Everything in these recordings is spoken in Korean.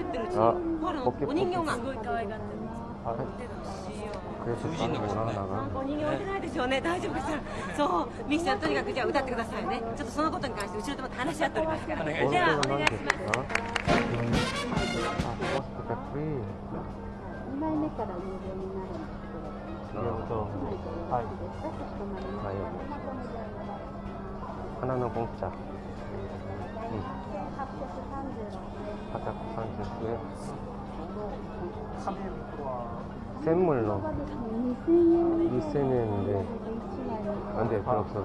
喋ってるうちにほらお人形がすごい可愛がってあれ通じんのかしらお人形置いてないでしょね。大丈夫かしらそう。ミキちゃんとにかくじゃあ歌ってくださいね。ちょっとそのことに関して後ろとも話し合っておりますから。じゃあお願いします2枚目から有料になる。んです。けども、はい、花のボンチャ。うん。 센물로. 이센했는데 안돼 발 없어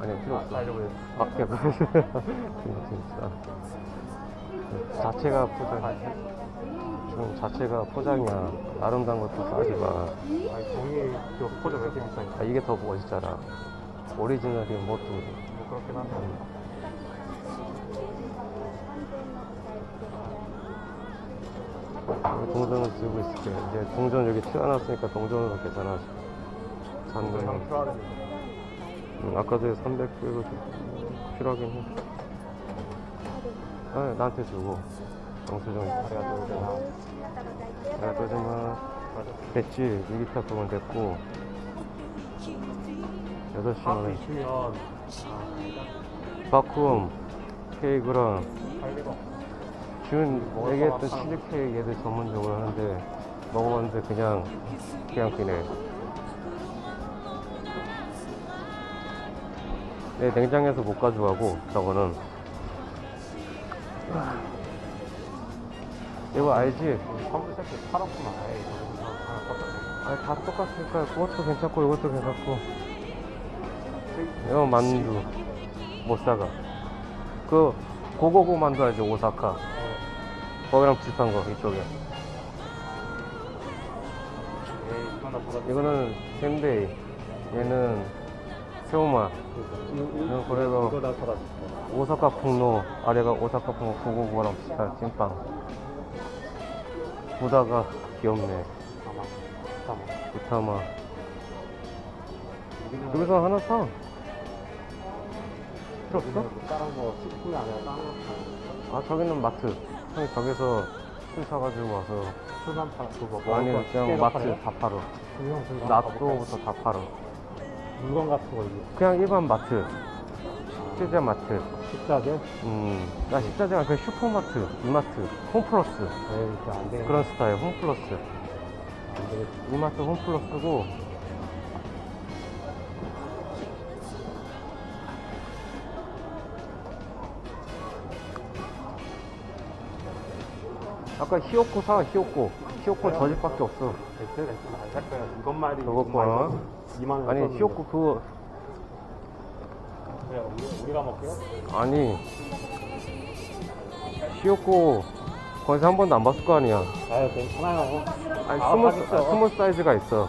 아니야 필요 없어 아 그냥 그랬어 자체가 포장 좀 자체가 포장이야. 아름다운 것도 싸지마 아니 종이 포장 왜 이렇게 비싸 아, 이게 더 멋있잖아. 오리지널이 뭐 뭣도 그렇긴 한데. 동전을 들고 있을게. 이제 동전 여기 튀어나왔으니까 동전으로 계산하자. 그냥 잔돈 필요하는 응, 아까 전에 300 빼고 좀 필요하긴 해. 아, 나한테 주고. 영수증 내가 또 되나. 내가 또지만 됐지? 일기타 그건 됐고 6시 밥 만에 주시면 바쿰 케이크랑 800원. 준 얘기했던 치즈 케이크 얘들 전문적으로 하는데 먹어봤는데 그냥 그냥 그네 내 냉장에서 못 가져가고 저거는 이거 알지? 선물 세트 팔았구나. 에이, 저거 하나 껐다. 아니 다 똑같으니까 그것도 괜찮고 이것도 괜찮고 이거 만두. 못 사가. 그 고고고 만두 알지? 오사카. 거기랑 비슷한 거 이쪽에. 이거는 샌베이. 얘는 새우맛 그래도 이거 나 받아. 오사카 풍로 아래가 오사카 풍로 고고고랑 비슷한 찐빵. 보다가 귀엽네. 이타마. 여기서 하나 사 필요 없어? 다른 거 식품이 아니라 다른 거아 저기는 마트. 형이 저기서 술 사가지고 와서 술만 팔아. 그거 먹을 아니 거 그냥 마트 팔아요? 다 들고 낫또부터 다 팔아 물건 같은 거 이게 그냥 일반 마트. 식자 마트. 식자재? 음, 나 식자재가 그냥 슈퍼마트, 이마트, 홈플러스. 에이 안 되겠다 그런 스타일 홈플러스. 안 되겠다 이마트 홈플러스고 아까 히오코 사 히오코 히오코 저 집밖에 없어 됐어 됐어 안살 거야 이것만 해도 저거 봐. 2만 원 아니. 히오코 그거 그래 우리, 우리가 먹게요? 아니 히오코 거기서 한 번도 안 봤을 거 아니야 아유 괜찮아요 아니 아, 스몰, 맛있어. 스몰 사이즈가 있어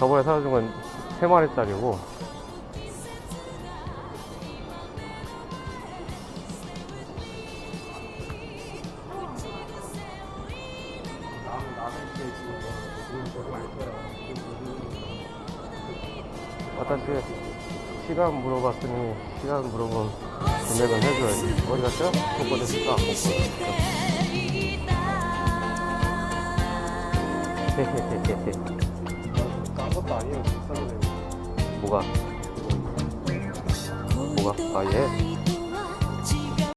저번에 사준 건 3마리짜리고 써요 아따씨 시간 물어봤으니 시간 물어본 금액은 해줘야지 어디 갔죠? 복권에 쓸까? 복권 딴 것도 아니에요 뭐가? 뭐가? 아 얘?